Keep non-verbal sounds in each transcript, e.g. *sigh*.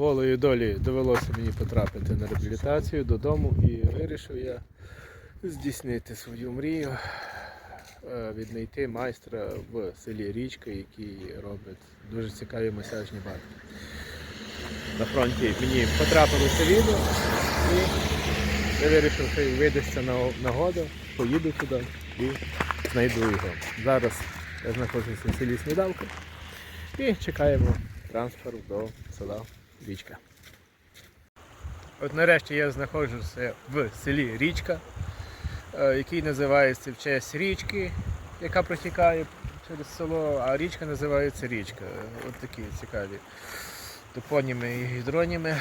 Волею долі довелося мені потрапити на реабілітацію додому і вирішив я здійснити свою мрію, е, віднайти майстра в селі Річка, який робить дуже цікаві масажні банки. На фронті мені потрапилося відео і я вирішив, що видасться на нагода, поїду туди і знайду його. Зараз я знаходжуся в селі Снідавка і чекаємо трансфер до села Річка. От нарешті я знаходжуся в селі Річка, е, який називається в честь річки, яка протікає через село, а річка називається Річка. От такі цікаві топоніми і гідроніми.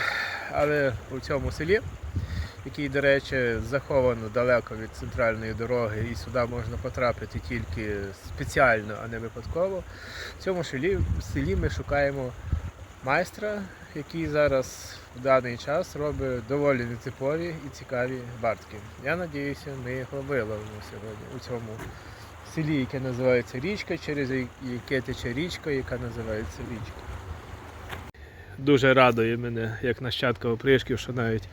Але у цьому селі, який, до речі, заховано далеко від центральної дороги, і сюди можна потрапити тільки спеціально, а не випадково. В цьому селі, селі ми шукаємо майстра, який зараз в даний час робить доволі нетипові і цікаві бартки. Я сподіваюся, ми його виловимо сьогодні у цьому селі, яке називається Річка, через яке тече річка, яка називається Річка. Дуже радує мене, як нащадка опришків, що навіть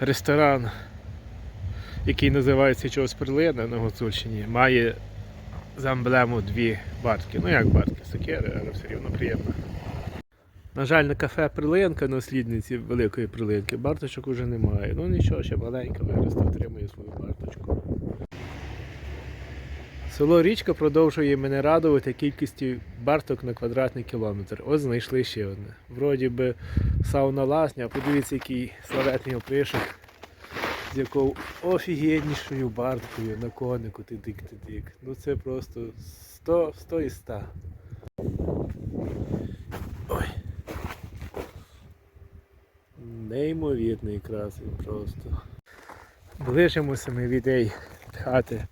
ресторан, який називається чогось Перлина на Гуцульщині, має за емблему дві бартки. Ну як бартки, сокири, але все рівно приємно. На жаль, на кафе Прилинка, наслідниці великої прилинки, барточок уже немає. Ну нічого, ще маленька виросте, отримує свою барточку. Село Річка продовжує мене радувати кількістю барток на квадратний кілометр. Ось знайшли ще одне. Вроді би сауна лазня, а подивіться, який славетний опришок, з якою офігеннішою барткою на конику ти дик ти дик. Ну це просто 100, 100 і 100. Ой. Неймовірний красень просто. Ближимося ми від хати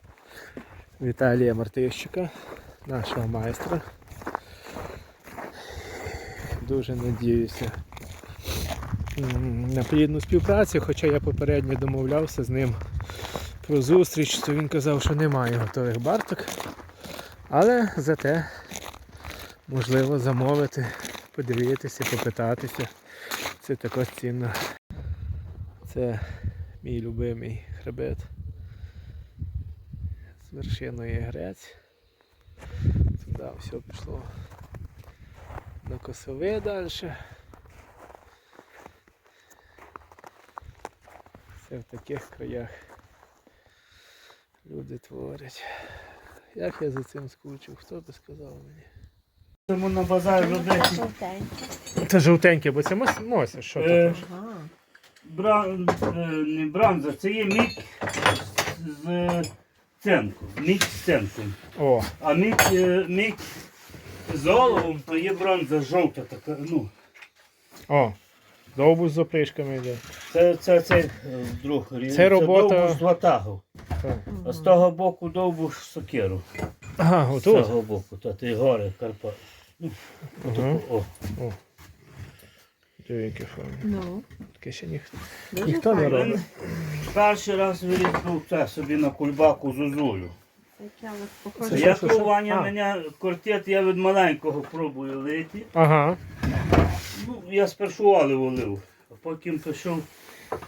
Віталія Мартищика, нашого майстра. Дуже надіюся на плідну співпрацю, хоча я попередньо домовлявся з ним про зустріч, то він казав, що немає готових барток. Але зате можливо замовити, подивитися, попитатися. Це також цінно. Це мій любимий хребет з вершиною грець. Туди все пішло на косове далі. Це в таких краях люди творять. Як я за цим скучив, хто би сказав мені? Тому на базар робити Жовтеньке. Це жовтеньке, бо це мос- мося, що Е? Бран, е, не бранза, це є мік з ценком. Мік з ценком. О, А мік, е, мік з оловом, то є бронза жовта така. Ну, о, довбуш з опришками йде. це, це, це е, друг. Це робота- довбуш з ватагу. Так. А з того боку довбуш сокиру. Ага, З отут. того боку, та ти гори Карпат. Ну, Ага. о. Ну, Таке ще дуже Ніхто не файно. робить. Перший раз вирізав це собі на кульбаку зозулю. Таке от Це похоже. що, Я що, мене квартет, я від маленького пробую лити. Ага. Ну, я спершу оливу лив, а потім пішов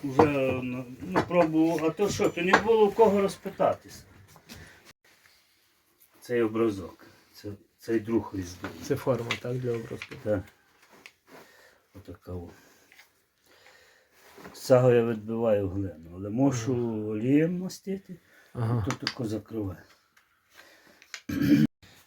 вже ну, ну, пробував, а то що, то не було в кого розпитатися. Цей образок, цей друг різдвяний. Це форма, так, для образку. Так. Отака. З я відбиваю глину, але мушу олієм мастити, Ага. то тако закриваю.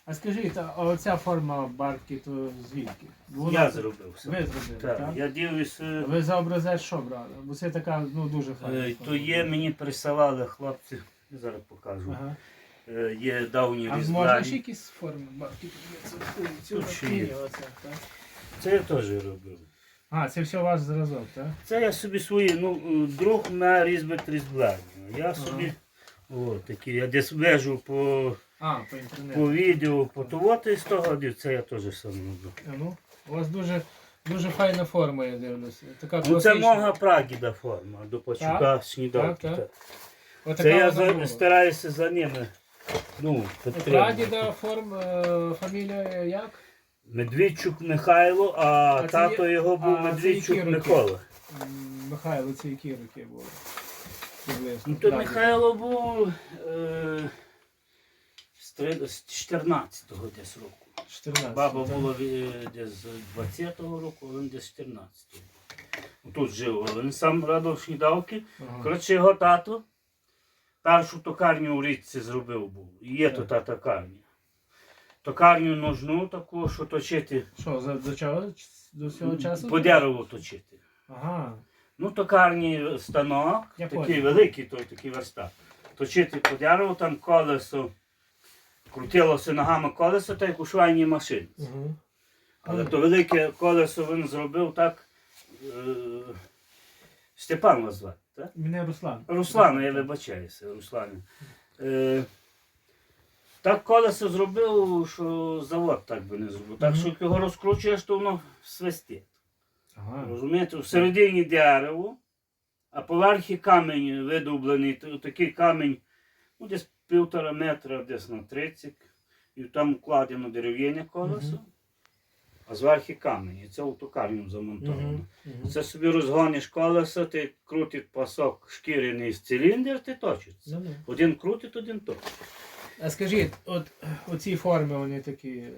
А скажіть, а оця форма барки, то звідки? Я зробив все. Ви зробили, так? Так, я дивлюся. Ви за образець що брали? Бо це така, ну, дуже файна. Е. То є, мені присилали хлопці, я зараз покажу. Ага. Е, Є давні А можна ще якісь форми барки? Це, цю Тут ще є. оце, так? Це я теж робив. А, це все ваш зразок, так? Це я собі свої, ну, е, друг на різьбит різблення. Я собі, о, такі, я десь вижу по, А, по інтернету. по відео, по того, і з того, де це я теж сам роблю. А Ну, у вас дуже, дуже файна форма, я дивлюся. Така Ну, це класична. мога Прагіда форма, до Пачука Так, сніданки. так, так. так. Отака Це я вона за, була. стараюся за ними. Ну, підтримувати. Прадіда форм, е, фамілія як? Медведчук Михайло, а, А це тато є- його був а це Медведчук які роки? Микола. М, Михайло, це які роки були? Приблизно. Ну, то. Михайло був е, з три- з 14-го десь року. 14. Баба так? була е, десь з 20-го року, а він десь з 14-го. Тут жив, але він сам радив шнідавки. Ага. Коротше, його тато першу токарню у річці зробив був. І є Так. то та токарня. Токарню ножну таку, що точити, Що, за, до чого? До цього часу? по дереву точити. Ага. Ну, токарні станок, Я такий понял. великий, той такий верстак. Точити по дереву, там колесо, крутилося ногами колесо, та як у швейній машині. Угу. Але то велике колесо він зробив так. Е, Степан вас звати, так? Мене Руслан. Руслан, я вибачаюся, Руслан. Е, так колесо зробив, що завод так би не зробив. Так що як його розкручуєш, то воно свистить. Ага. Розумієте, всередині дерево, а поверхі камінь видублений, такий камінь, ну десь півтора метра, десь на 30, і там вкладено дерев'яне колесо. А зверху камінь. І це автокарню замонтовано. Мгм. Мгм. Це собі розгониш колесо, ти крутить пасок шкіряний з циліндр, ти точиться. Ну, ну. Один крутить, один точить. А скажіть, от оці форми вони такі, е,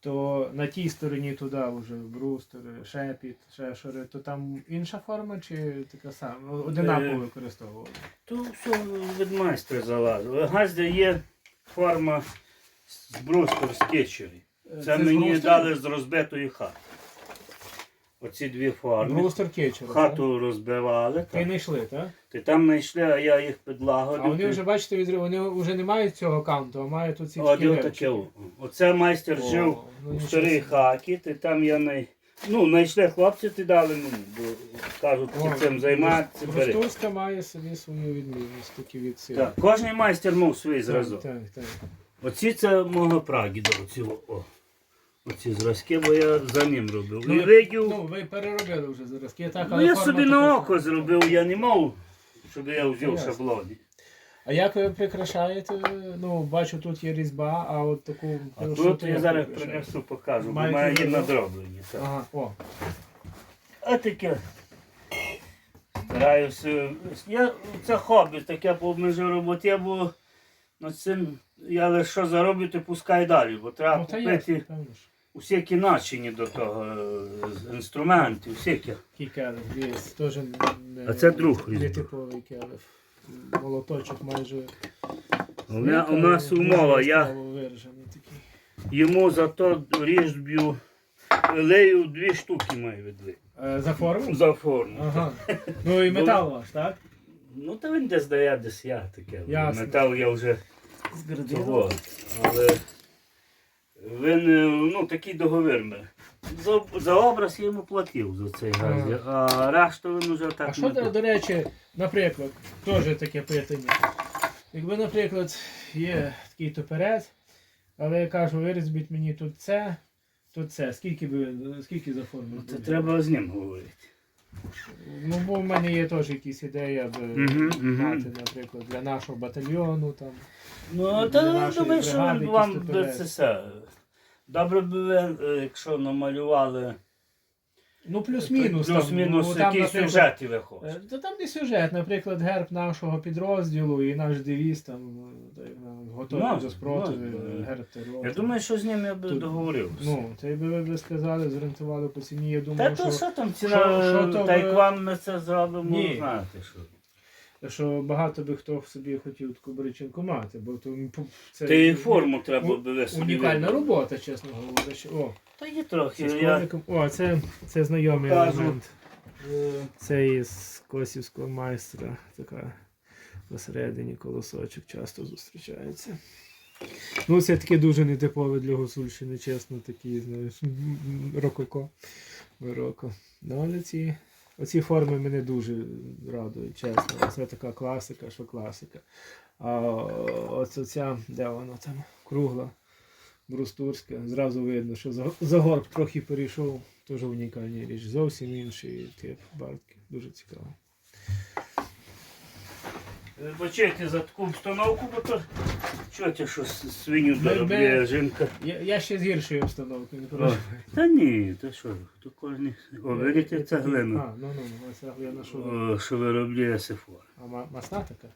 то на тій стороні туди вже брустери, шепіт, шешери, то там інша форма чи така сама? Одинаково Е, використовували? То все від майстра залазило. Газдя є форма з брустер, з кетчері. Це з мені дали з розбитої хати. Оці дві кетчер. Хату розбивали. Так. не йшли, так? Ти там знайшли, а я їх підлагодив. А вони вже, бачите, відрив, вони вже не мають цього каунту, а мають оці таке. Оце майстер О, жив ну, у старій хаті, ти там я не. Ну, знайшли хлопці, ти дали мені, бо кажуть, ти цим займатися. бери. Брустовська має собі свою відмінність, такі від сили. Так, кожен майстер мав свій зразок. так, так. Оці це мого прадіда, оці, о, оці зразки, бо я за ним робив. Ну, І видів, Ну, ви переробили вже зразки. Так, ну але я форма собі така на око зробив, я не мав, щоб я взяв Ясно. шаблоні. А як ви прикрашаєте? Ну, бачу, тут є різьба, а от таку. А ну, тут що я як зараз прикрашаєте? принесу, покажу, бо Маєте має є зразок? так. Ага, о. А таке. Стараюся. Я, це хобі, таке по обмежу роботі, бо над цим я лише що зароблю, то пускай далі, бо треба Ну, та купити ясно, певно ж. Усякі начині до того, е, інструменти, всякі. Такий келих, дивись, теж не, А це друг не різьбив. типовий келих. Молоточок майже. У, мене, у нас умова, я виражений такий. йому за то різьбю лею дві штуки маю відли. Е, За форму? За форму. Ага. Ну і метал ваш, так? Ну, та він десь дає, десь я таке. Ясно. Метал я вже того. Але він ну, такий договір. ми. За, за образ я йому платив за цей газ. А решту він вже так. А що, не до, до речі, наприклад, теж таке питання. Якби, наприклад, є такий топерець, але я кажу, вирізбіть мені тут це, тут це. Скільки би скільки за форму? Ну, Це буде? треба з ним говорити. Ну, бо в мене є теж якісь ідеї, аби Мгм, мгм. мати, наприклад, для нашого батальйону там. Ну, Для та я нашої думаю, що бригади вам якісь би топерець. це все. Добре би ви, е, якщо намалювали Ну, плюс-мінус. там, плюс-мінус ну, там, якісь наприклад, сюжети Е. Та там не сюжет, наприклад, герб нашого підрозділу і наш девіз там е, так, ну, готові Можна, до спротиву, можна. герб терору. Я думаю, що з ним я би Тут- договорився. Ну, й би ви б сказали, зорієнтували по ціні, я Та думаю, то що, що там ціна, що то та ви- як вам ми це зробимо, Ні. знаєте що. що багато би хто собі хотів таку бричинку мати, бо то м, пу, це Та і форму треба би ви унікальна робота, чесно говорячи. О, Та є трохи. Я. О, це, це знайомий елемент. е, Це із косівського майстра, така посередині колосочок часто зустрічається. Ну, це таке дуже нетипове для Гусульщини, чесно, такі, знаєш, рококо, бароко. Ну, але ці, оці форми мене дуже радують, чесно. Це така класика, що класика. А оце ця, де вона там, кругла, брустурська, зразу видно, що за- Загорб трохи перейшов, теж унікальна річ. Зовсім інший тип бартки. Дуже цікаво. Вибачайте за таку обстановку, бо то Чуєте, що свиню доробляє жінка? Я, я ще з гіршої установки, не прошу. Та ні, то що, то кожен. О, видите, це глина, А, ну, ну, ну, це глина, що... О, що виробляє сифор. А масна така?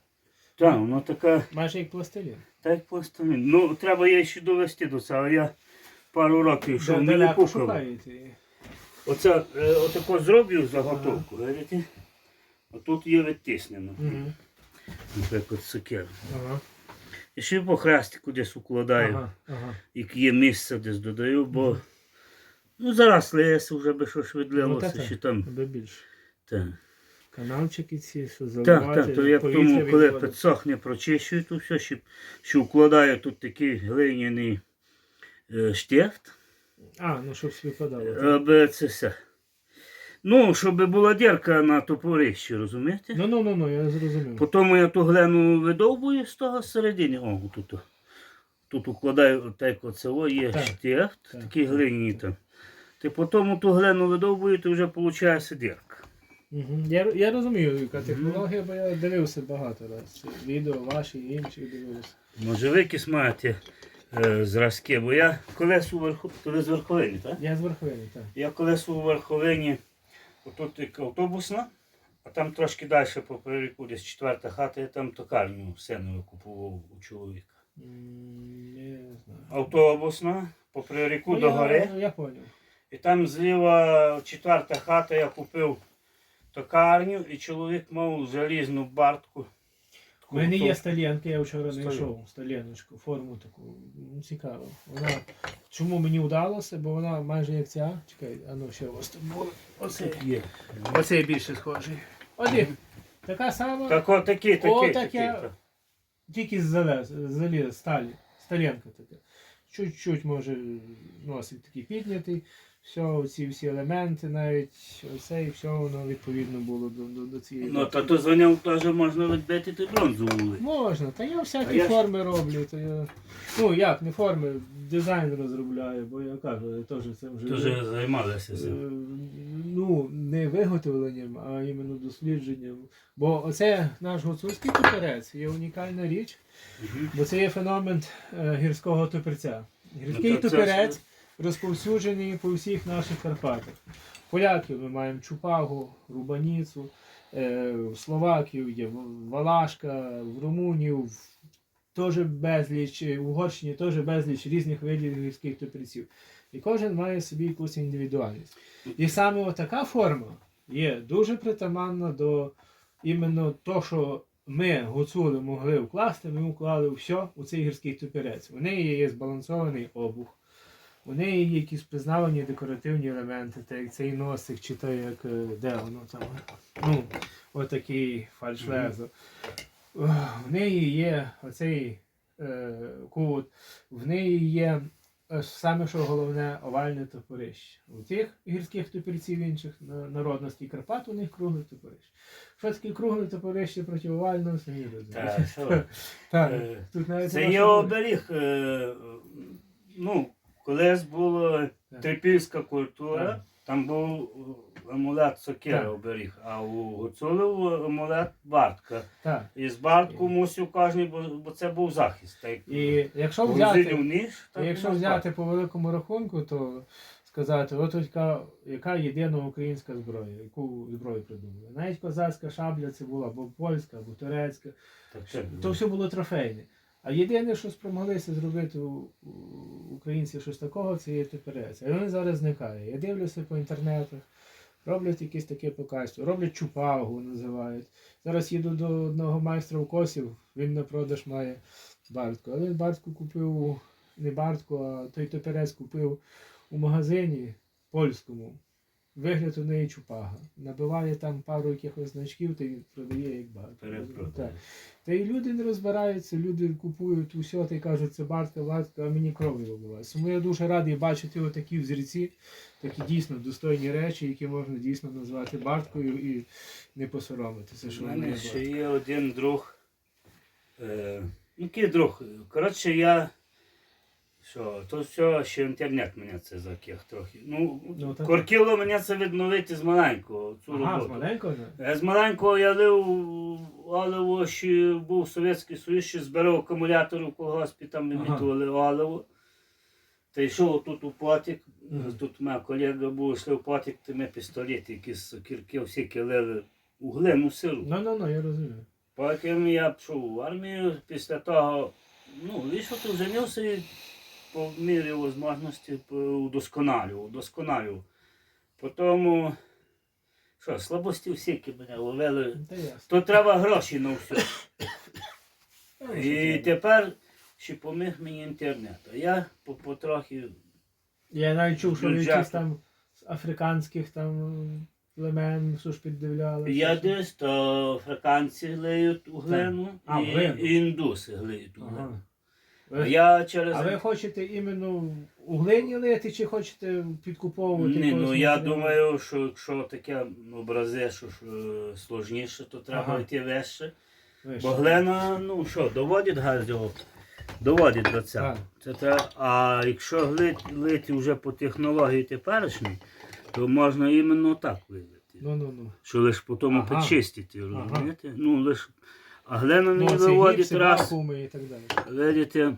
Так, воно така, Майже як пластилін. Так як пластилін. Ну, треба її ще довести до цього. Я пару років, що не далеко пукав. шукаєте її? Оце, е, отако зроблю заготовку, видите? Отут є відтиснено, Мгм. наприклад, цукер. Ага, І ще по хрестику десь укладаю, ага, ага. як є місце десь додаю, бо ну, зараз лес вже би що Ну, швидлилося, та-та, там. аби більше. Так, Каналчики ці, що так, так, то я тому, коли підсохне, прочищую то все, ще, ще вкладаю тут такий глиняний е, штефт, А, ну щоб співпадало. аби це все. Ну, щоб була дірка на топорищі, розумієте? Ну, ну, ну, ну, я зрозумів. Потім я ту глину видовбую з того середини. О, тут. Тут укладаю так оце о, є Так. штефт, Так, такий так, так. там. Ти потім ту глину видовбую, то вже виходить дірка. Угу. Я, я розумію, яка технологія, бо я дивився багато раз. Відео ваші і інші дивився. Може ви якісь маєте е, зразки, бо я колись у верху, коли з верховині, так? Я з верховини, так. Я колись у верховині, отут як автобусна, а там трошки далі по переліку, десь четверта хата, я там токарню сенову купував у чоловіка. Я не знаю. Автобусна, по приріку Ну, до я, гори. Я поняв. І там зліва четверта хата, я купив токарню, і чоловік мав залізну бартку. У мене є сталінка, я вчора знайшов сталіночку, форму таку. Ну, Цікаво. Вона чому мені вдалося, бо вона майже як ця. Чекай, а ну ще ось тут було. Оце. Є. Оцей більше схожий. Один. Така сама, Так от такі, такі, О, такі. таке. так. тільки з залез, заліз, сталі. Сталінка така. Чуть-чуть може носик такий піднятий. Все, ці всі елементи, навіть оце і все воно відповідно було до, до, до цієї. Ну, та то нього теж можна відбити ти бронзову вулицю. Можна, та я А всякі я ж- форми роблю. То я... Ну як, не форми, дизайн розробляю, бо я кажу, я теж цим вже. Дуже займалися Е, цим. Ну, не виготовленням, а іменно дослідженням. Бо оце наш гуцульський топерець є унікальна річ, бо це є феномен е, гірського топерця. Гірський Ну, то це топерець ж- розповсюджений по всіх наших Карпатах. Поляків ми маємо Чупагу, Рубаніцу, е, Словаків є Валашка, в Румунію, в- теж безліч, в Угорщині теж безліч різних видів гірських топерців. І кожен має собі якусь індивідуальність. І саме така форма є дуже притаманна до іменно того, що ми, гуцули, могли вкласти, ми вклали все у цей гірський топерець. У неї є збалансований обух, у неї є якісь признавані декоративні елементи, так як цей носик, чи то як е, де воно там. Ну, отакий фальшлезо. В неї є оцей е, кут, в неї є е, саме що головне овальне топорище. У тих гірських топірців інших на- народностей Карпат у них кругле топорище. Що таке кругле топорище проти овального, самі розумієте. *laughs* Е, навіть Це є оберіг. е, Ну, колись була трипільська культура, там був е, амулет сокира оберіг, а у Гуцулів амулет бартка. Так. І з бартку мусив кожен, бо, це був захист. Так, І якщо взяти, ніж, так якщо взяти по великому рахунку, то сказати, от яка, яка єдина українська зброя, яку зброю придумали. Навіть козацька шабля це була або польська, або турецька. Так, То все було трофейне. А єдине, що спромоглися зробити у- у- українці щось такого, це є теперець. А він зараз зникає. Я дивлюся по інтернетах, роблять якісь таке покачство, роблять чупагу, називають. Зараз їду до одного майстра укосів, він на продаж має бартку. Але він бартку купив, не бартку, а той теперець купив у магазині польському. Вигляд у неї чупага. Набиває там пару якихось значків, та й продає як. Так. Та й люди не розбираються, люди купують усе та й кажуть, це бартка, бартка, а мені крові вибивається. Тому я дуже радий бачити отакі взірці, такі дійсно достойні речі, які можна дійсно назвати барткою і не посоромитися, що У мене ще є один друг. Е, який друг? Коротше, я Що, то все, ще інтернет мене це заких трохи. Ну, Ну, так. коркіло мене це відновити з маленького. Цю Ага, з роботу. маленького? не? Е, З маленького я лив, оливо, ще був Совєтський Союз, ще збирав акумулятори в колгоспі, там Ага. вимітували оливо. Та йшов тут у потік, Мгм. тут у мене колега був, йшли в потік, то ми пістолети, якісь кірки, всі килили у глину сиру. Ну, ну, ну, я розумію. Потім я пішов в армію, після того, ну, вийшов тут женився і по мірі можливості удосконалював, удосконалював. Потім, що, слабості всякі мене ловили. То треба гроші на все. Ну, І тепер ще поміг мені інтернет. А я потрохи Я навіть чув, що ви якісь там з африканських там племен, що ж піддивляли. я десь, то африканці глиють у глину, А, і, і індуси глиють у глину. Ага. А Ви- я через А ви хочете іменно у глині лити, чи хочете підкуповувати? Ні, ну я думаю, що якщо таке образи, що ж е, сложніше, то треба Ага. йти вище. Ви Бо глина, ну що, доводить газдього, доводить до цього. Так. Це те, а якщо глити, лити вже по технології теперішній, то можна іменно так вилити. Ну, ну, ну. Що лише по тому Ага. почистити, розумієте? Ну, лиш... А глина Ну, не виводить раз. і так далі. Видите,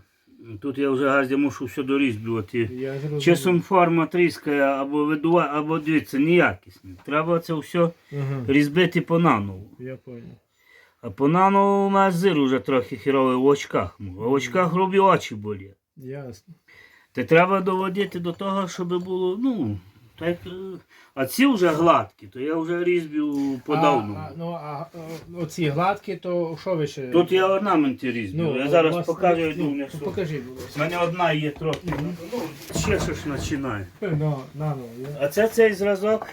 тут я вже газді мушу все дорізблювати. Часом форма тріскає або видува, або дивіться, неякісні. Треба це все Ага, різбити по наново. я понял. А по наново у нас зир уже трохи хіровий в очках. А в очках грубі очі болять. Ясно. Та треба доводити до того, щоб було, ну, так. е, А ці вже гладкі, то я вже різьбів подавно. А, а, ну, а оці гладкі, то що ви ще? Тут я орнаменти Ну, я зараз вас- покажу, ну, йду ну, внесу. Покажи, будь У мене одна є трохи. Ну, ще щось починає. Ну, на, ну, я... А це цей зразок,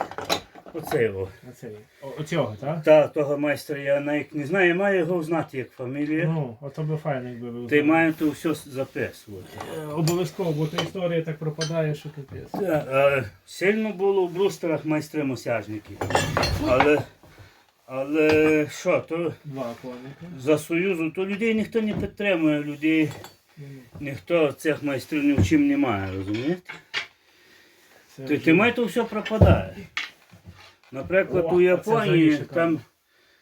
оцей о. Оцей. О, оцього, так? Та, того майстра я навіть не знаю, я маю його знати як фамілія. Ну, ото би файно, якби ви Ти знали. маю то все записувати. Е, Обов'язково, бо та історія так пропадає, що капець. Та, е, сильно було в брустерах майстри мосяжників. Але, але що, то Два коника. за Союзу, то людей ніхто не підтримує, людей Ну, ніхто цих майстрів ні в чим немає, розумієте? це Ти, вже- ти май то все пропадає. Наприклад, О, у Японії там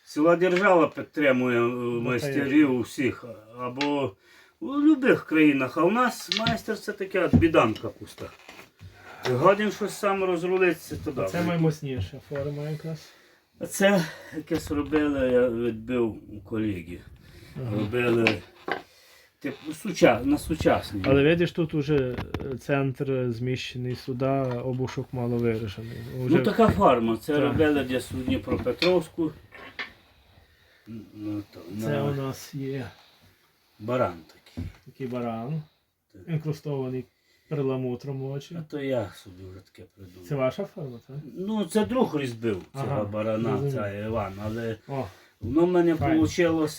ціла держава підтримує е, майстерів усіх, або у будь-яких країнах, а у нас майстер це така біданка пуста. Годин щось сам розрулиться, добре. Це наймощніша форма якраз. А це якесь робили, я відбив у колеги. Ага. Робили тип, суча, на сучасній. Але видиш, тут уже е, центр зміщений сюди, обушок мало виражений. Уже... Ну така форма. Це Так. робили десь у Дніпропетровську. Ну, то, Це на у нас є баран такий. такий баран, інкрустований перламутром очі. А то я собі вже таке придумав. Це ваша форма, так? Ну, це друг різбив цього Ага, барана, це Іван, але О, воно в мене Файно. вийшло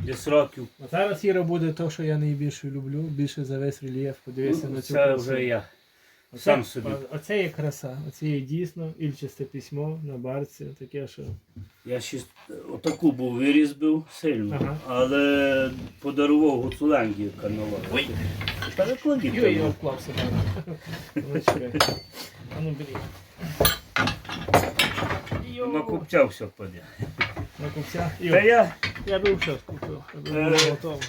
десь років. а зараз Іра буде то, що я найбільше люблю, більше за весь рельєф. Подивися Ну, на цю це красу. вже я. Оце- сам собі. о- Оце є краса, оце є дійсно ільчасте письмо на барці, таке, що. Я ще отаку був вирізбив сильно, Ага. але подарував гуцулянгі канала. Ой, перекладіть. Йой, я обклав себе. Ну, чекай. А ну бери. Йо. На купця все паде. На купця. Та я Я би вже купив. Я Е. було готово.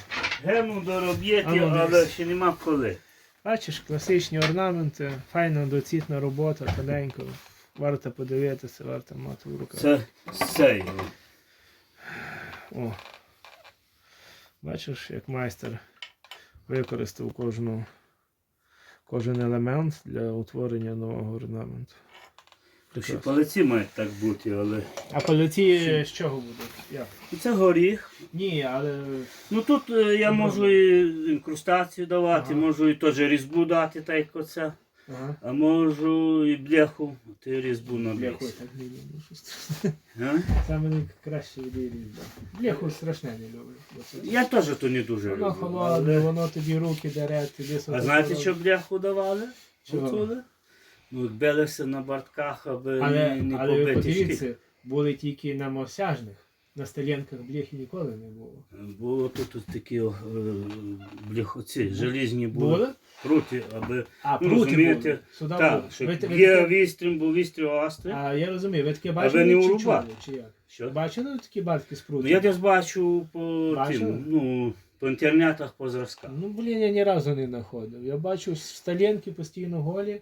гену дороб'єти, А ну, але дивись. ще нема коли. Бачиш, класичні орнаменти, файна доцітна робота, тоненько. Варто подивитися, варто мати в руках. Це з. О. Бачиш, як майстер використав кожну, кожен елемент для утворення нового орнаменту. То ще палиці мають так бути, але. А полиці з чого будуть? Як? Це горіх. Ні, але Ну тут е, я можу і інкрустацію давати, Ага. можу і теж різьбу дати, так як оце. ага. А можу і бляху, ти різьбу на Бляху я бляху. так не люблю. що страшне. А? Саме найкраще різьба. Бляху страшне не люблю. Я теж то не дуже Воно люблю. холодне, але- воно тоді руки дере, тоді А знаєте, що бляху давали? Чого? Гуцули? Ну, билися на бартках, аби Але, не, не але ви побити шкіл. подивіться, були тільки на мосяжних. На сталінках бляхи ніколи не було. Було тут такі е, бляхоці, желізні були. Були? Прути, аби. А, Ну, прути розумієте, були. Так, були. щоб Ви, ви є таке- вістрім, був вістрі острий. А я розумію, ви таке бачили не чи чули, чи як? Що? Бачили такі батьки з Ну, я десь бачу по Бачили? тим, ну, по інтернетах, по зразках. Ну, блін, я ні разу не знаходив. Я бачу сталінки постійно голі,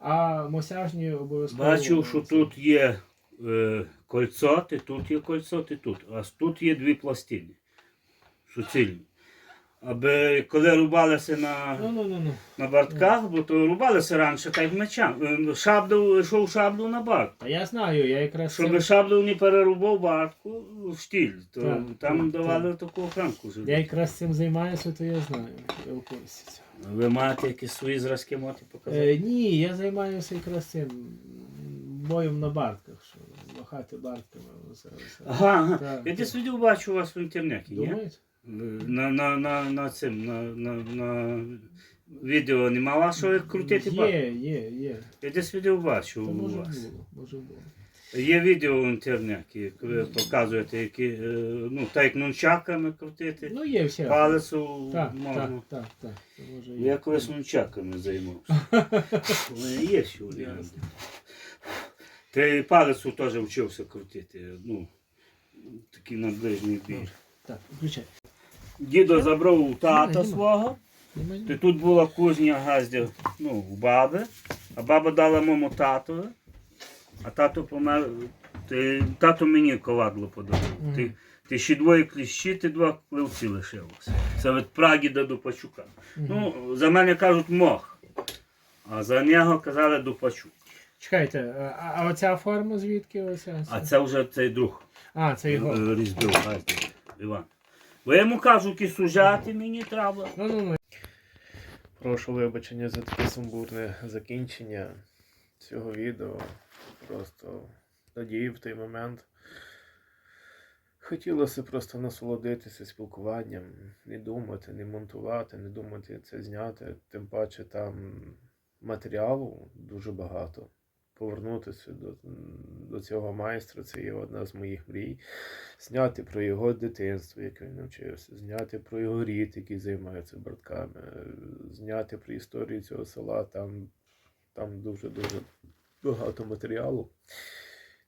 а мосяжні обов'язково. Бачу, що тут є е, кольцо, і тут є кольцо, і тут. А тут є дві пластини. Суцільні. Аби коли рубалися на, Ну, ну, ну, ну. на бартках, бо то рубалися раніше так мечам. Шаблю, йшов шаблю на барк. Та я знаю, я якраз. Щоб цим- шаблю не перерубав бартку в штіль, то Так, там так, давали таку охранку. Я живу. якраз цим займаюся, то я знаю. Я в курсі. цього. Ви маєте якісь свої зразки можете показати? Е, ні, я займаюся якраз цим боєм на бартках, що махати бартками. Оце, оце. Ага, ага. Так, Я десь відео бачу у вас в інтернеті, ні? Думаєте? На, на, на, на цим, на, на, на відео нема вашого як крутити бар? Є, є, є. Я десь відео бачу Це у може вас. було, може було. Є відео в інтернеті, як ви показуєте, які, е, ну, так як нунчаками крутити, Ну, є всі. палицю Так, можна. так, так, так. Це може є. Я колись нунчаками займався. *laughs* Є що Ясно. Ти палицю теж вчився крутити, ну, такий на ближній бій. Так, включай. Дідо забрав у тата свого. Ти тут була кузня газдів, ну, у баби, а баба дала моєму татові, а тато помер. Ти, тато мені ковадло подарував. Мгм. Ти, ти ще двоє кліщі, ти два кливці лишилося. Це від Прадіда до Пачука. Мгм. Ну, за мене кажуть мох, а за нього казали до Пачук. Чекайте, а, а оця форма звідки оця? А це вже цей друг А, це його. е, газдів, Іван. Бо я йому кажу, які сужати мені треба. Ну, ну, ну. Прошу вибачення за таке сумбурне закінчення цього відео. Просто надію в той момент. Хотілося просто насолодитися спілкуванням, не думати, не монтувати, не думати це зняти. Тим паче там матеріалу дуже багато. Повернутися до, до цього майстра це є одна з моїх мрій. Зняти про його дитинство, як він навчився, зняти про його рід, який займається братками, зняти про історію цього села. Там, там дуже-дуже багато матеріалу.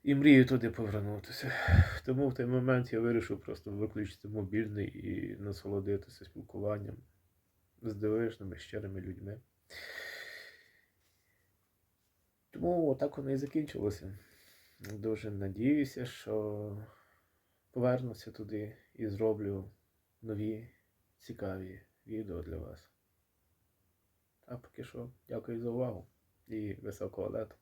І мрію туди повернутися. Тому в той момент я вирішив просто виключити мобільний і насолодитися спілкуванням з дивовижними, щирими людьми. Тому отак воно і закінчилося. Дуже надіюся, що повернуся туди і зроблю нові цікаві відео для вас. А поки що, дякую за увагу і високого лета.